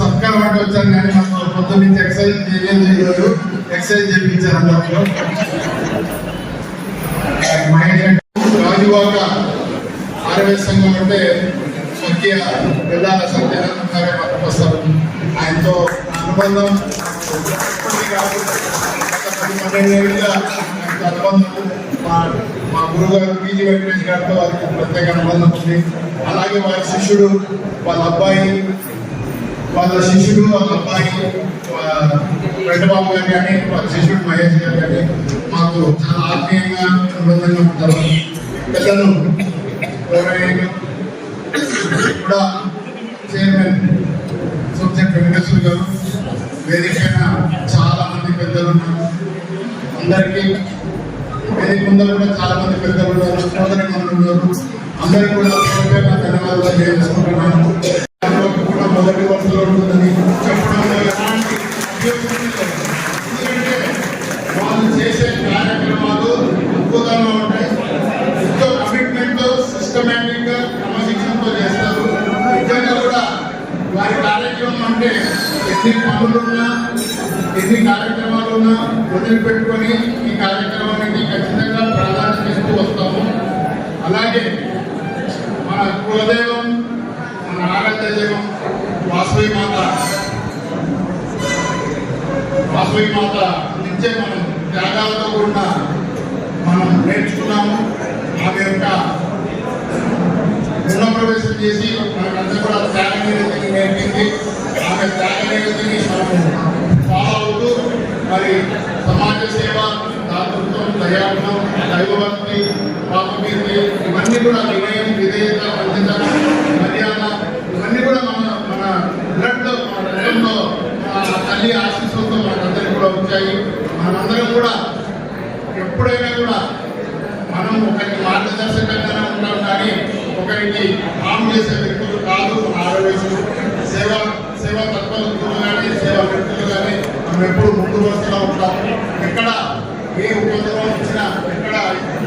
సత్కారం అంటే వచ్చాను కానీ మాకు పొద్దు నుంచి ఎక్సైజ్ చేయలేదు ఈరోజు ఎక్సర్సైజ్ చేయించారు అందరిలో రాజువాక ఆర్వై సంఘం అంటే స్వర్గీయ పిల్లాల సత్యనారాయణ గారే వస్తారు. ఆయనతో అనుబంధం అనుబంధం మా గురువు గారు పీజీ వెంకటేష్ గారితో వారికి ప్రత్యేక అనుబంధం ఉంది. అలాగే వారి శిష్యుడు వాళ్ళ అబ్బాయి వాళ్ళ శిష్యుడు వాళ్ళ అబ్బాయి వెంకటబాబు గారు కానీ వాళ్ళ శిష్యుడు మహేష్ గారు కానీ మాకు చాలా ఆత్మీయంగా అనుబంధంగా ఉంటారు. పెద్దలు కూడా చైర్మన్ సబ్జెక్ట్ వెంకటేశ్వర గారు వేదికైన చాలా మంది పెద్దలు ఉన్నారు. అందరికీ వేదిక ముందర కూడా చాలా మంది పెద్దలు కార్యక్రమం అంటే ఎన్ని పనులున్నా ఎన్ని కార్యక్రమాలు ఉన్నా వదిలిపెట్టుకొని ఈ కార్యక్రమానికి ఖచ్చితంగా ప్రాధాన్యత ఇస్తూ వస్తాము. అలాగే మన కులదైవం మన ఆరాధ్య దైవం వాసవి మాత. వాసవి మాత నుంచే మనం త్యాగాలతో కూడా మనం నేర్చుకున్నాము. ఆమె యొక్క గృహప్రవేశం చేసి మనకంతా కూడా త్యాగ నిరతిని నేర్పింది ఆమె త్యాగ నిరతిని మనము ఫాలో అవుతూ మరి సమాజ సేవ దాతృత్వం దయాగుణం దైవభక్తి పాపకీర్తి ఇవన్నీ కూడా వినయం విధేయత మంచితనం మర్యాద ఇవన్నీ కూడా మన మన బ్లడ్లో మన రక్తంలో ఆ తల్లి ఆశీస్సులతో మనకందరికీ కూడా వచ్చాయి మనందరం కూడా ఎప్పుడైనా కూడా మనం ఒకరికి మార్గదర్శకంగానే ఉంటాం కానీ ఒకరికి హామ్ చేసే వ్యక్తులు కాదు మన ఆరోగ్యస్తులు సేవ సేవా తత్పరులు కానీ సేవా వ్యక్తులు కానీ మనం ఎప్పుడు ముందు వరుసలో ఉంటాం. ఎక్కడ ఏ ఉపద్రవం వచ్చినా ఎక్కడ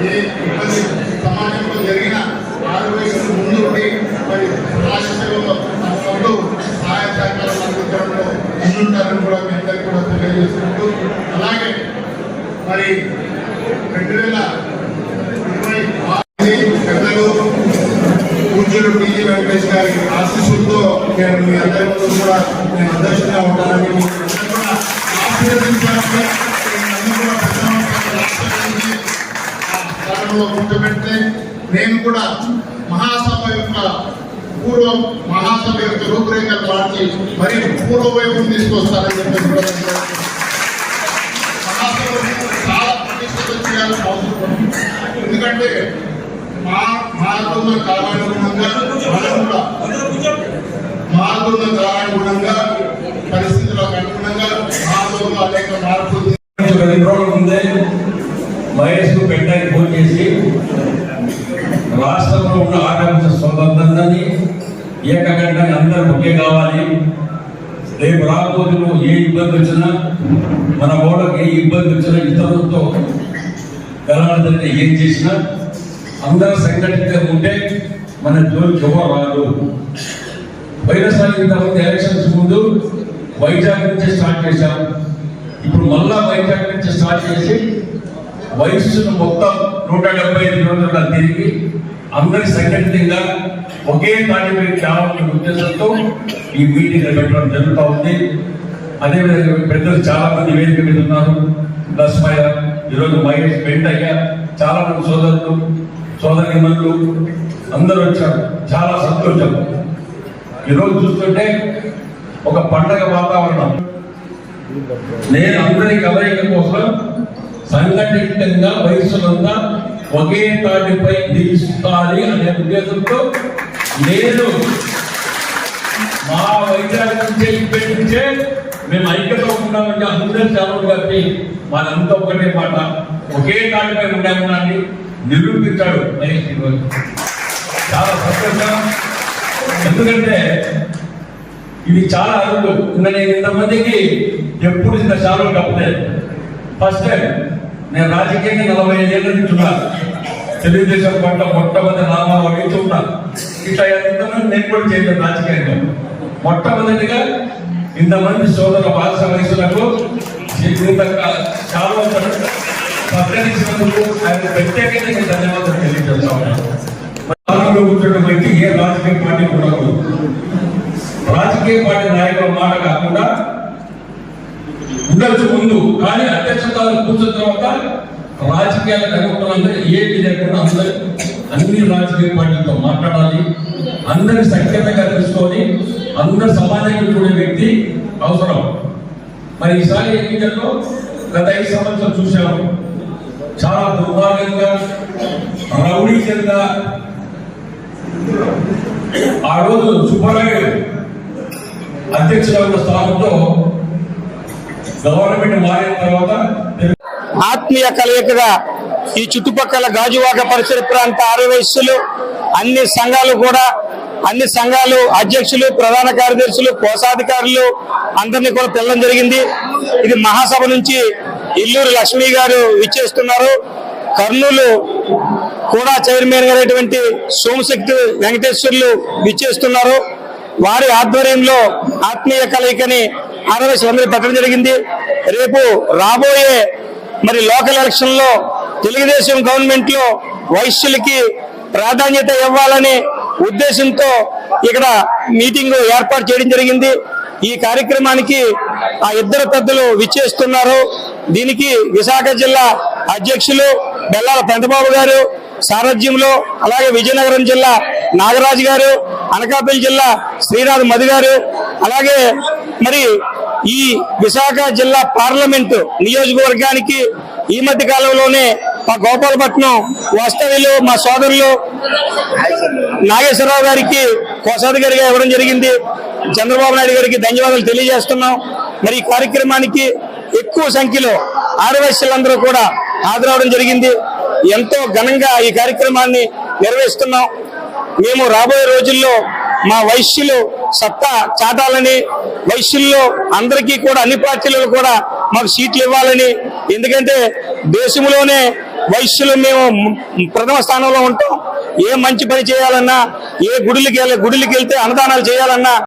ఏ ఇబ్బంది సమాజంలో జరిగిన ఆరోగ్యస్తులు ముందు ఉండి మరి రాష్ట్ర సేవలో తమకు సహాయ సహకారం అందించడంలో ముందుంటారని కూడా మీ అందరికీ కూడా తెలియజేసుకుంటూ అలాగే మరి రెండు వేల ఇరవై ఆరు పెద్దలు పూజ్యులు టీజీ వెంకటేష్ గారి ఆశీస్సులతో నేను మీ అందరి ముందు కూడా నేను అధ్యక్షంగా ఉంటానని కూర్చోబెడితే నేను కూడా మహాసభ యొక్క పూర్వ మహాసభ యొక్క రూపురేఖలు మార్చి మరి పూర్వ వైపు తీసుకొస్తానని చెప్పేసి మహాసభ చాలా ప్రతిష్టత చేయాల్సిన అవసరం ఎందుకంటే మా మారుతున్న కాలానుగుణంగా మనం కూడా మారుతున్న కాలానుగుణంగా పరిస్థితులకు అనుగుణంగా మహాసభలో అనేక మార్పులు రెండు రోజుల ముందే మహేష్ పెట్టడానికి ఫోన్ చేసి రాష్ట్రంలో ఉన్న ఆకాంక్ష సోదరులందరినీ ఏకగంటని అందరూ ఒకే కావాలి. రేపు రాబోతులు ఏ ఇబ్బంది వచ్చినా మన ఓడకు ఏ ఇబ్బంది వచ్చినా ఇతరులతో గెలవాలంటే ఏం చేసినా అందరూ సంఘటితంగా ఉంటే మన జోలికి ఎవరు రాదు. వైరసారి ఇంతకుముందు ఎలక్షన్స్ ముందు వైజాగ్ నుంచి స్టార్ట్ చేశాం. ఇప్పుడు మళ్ళా వైజాగ్ నుంచి స్టార్ట్ చేసి వయస్సును మొత్తం నూట డెబ్బై ఐదు రోజుల తిరిగి అందరి సంఘటితంగా ఒకే తాటిపై కావాలనే ఉద్దేశంతో ఈ మీటింగ్ పెట్టడం జరుగుతూ ఉంది. అదేవిధంగా పెద్దలు చాలా మంది వేదిక మీద ఉన్నారు. లక్ష్మయ్య ఈరోజు మహేష్ వెంటయ్య చాలా మంది సోదరులు. సోదరిమణులు అందరూ వచ్చారు. చాలా సంతోషం. ఈరోజు చూస్తుంటే ఒక పండగ వాతావరణం. నేను అందరి కలయిక కోసం సంఘటితంగా వయసులంతా ఒకే తాటిపై నిలుస్తాలి అనే ఉద్దేశంతో నేను మా వైద్యాల నుంచే మేము ఐక్యతో ఉన్నామంటే అందరూ సెలవు కాబట్టి మనంతా ఒకటే మాట. ఒకే తాటిపై ఉన్నామని నిరూపించాడు మహేష్ ఈరోజు. చాలా సంతోషం. ఎందుకంటే ఇది చాలా అరుదు. నేను ఇంతమందికి ఎప్పుడు ఇంత చాలా కప్పలేదు ఫస్ట్ టైం నేను రాజకీయంగా నలభై ఏళ్ళ నుంచి ఉన్నా. తెలుగుదేశం పట్ల మొట్టమొదటి నామా వహించి ఇట్లా ఎంతమంది నేను కూడా చేయలేదు రాజకీయంగా. మొట్టమొదటిగా ఇంతమంది సోదర భాష వయసులకు ఇంత చాలా సత్కరించినందుకు ఆయన ప్రత్యేకంగా నేను ధన్యవాదాలు తెలియజేస్తాను పార్టీలో కూర్చున్న వ్యక్తి ఏ రాజకీయ పార్టీ కూడా రాజకీయ పార్టీ నాయకుల మాట కాకుండా ఉండొచ్చు ముందు కానీ అధ్యక్షతలు కూర్చున్న తర్వాత రాజకీయాలకు అనుకున్నందరూ ఏది లేకుండా అందరూ అన్ని రాజకీయ పార్టీలతో మాట్లాడాలి అందరి సఖ్యతగా తెలుసుకొని అందరు సమాజంగా చూడే వ్యక్తి అవసరం. మరి ఈసారి ఎన్నికల్లో గత ఐదు సంవత్సరాలు చూసాము చాలా దుర్మార్గంగా రౌడీజంగా ఆ రోజు సుబ్బారాయుడు అధ్యక్షుల ఉన్న స్థానంలో గవర్నమెంట్ మారిన తర్వాత ఆత్మీయ కలయికగా ఈ చుట్టుపక్కల గాజువాక పరిసర ప్రాంత ఆర్యవైశ్యులు అన్ని సంఘాలు కూడా అన్ని సంఘాలు అధ్యక్షులు ప్రధాన కార్యదర్శులు కోశాధికారులు అందరినీ కూడా పిల్లడం జరిగింది. ఇది మహాసభ నుంచి ఇల్లూరు లక్ష్మి గారు విచ్చేస్తున్నారు. కర్నూలు కూడా చైర్మన్ గారైనటువంటి సోమశక్తి వెంకటేశ్వర్లు విచ్చేస్తున్నారు. వారి ఆధ్వర్యంలో ఆత్మీయ కలయికని అరవై అందరూ పెట్టడం జరిగింది. రేపు రాబోయే మరి లోకల్ ఎలక్షన్లో తెలుగుదేశం గవర్నమెంట్లో వైశ్యులకి ప్రాధాన్యత ఇవ్వాలనే ఉద్దేశంతో ఇక్కడ మీటింగ్ ఏర్పాటు చేయడం జరిగింది. ఈ కార్యక్రమానికి ఆ ఇద్దరు పెద్దలు విచ్చేస్తున్నారు. దీనికి విశాఖ జిల్లా అధ్యక్షులు బెల్లాల పెంటబాబు గారు సారథ్యంలో అలాగే విజయనగరం జిల్లా నాగరాజు గారు అనకాపల్లి జిల్లా శ్రీనాథ్ మధు గారు అలాగే మరి ఈ విశాఖ జిల్లా పార్లమెంటు నియోజకవర్గానికి ఈ మధ్య కాలంలోనే మా గోపాలపట్నం వాస్తవ్యులు మా సోదరులు నాగేశ్వరరావు గారికి కోశాధికారిగా ఇవ్వడం జరిగింది. చంద్రబాబు నాయుడు గారికి ధన్యవాదాలు తెలియజేస్తున్నాం. మరి ఈ కార్యక్రమానికి ఎక్కువ సంఖ్యలో ఆర్యవైశ్యులందరూ కూడా హాజరవడం జరిగింది. ఎంతో ఘనంగా ఈ కార్యక్రమాన్ని నిర్వహిస్తున్నాం. మేము రాబోయే రోజుల్లో మా వైశ్యులు సత్తా చాటాలని వైశ్యుల్లో అందరికీ కూడా అన్ని పార్టీలలో కూడా మాకు సీట్లు ఇవ్వాలని. ఎందుకంటే దేశంలోనే వైశ్యులు మేము ప్రథమ స్థానంలో ఉంటాం. ఏ మంచి పని చేయాలన్నా ఏ గుడికి వెళ్ళి వెళ్తే అన్నదానాలు చేయాలన్నా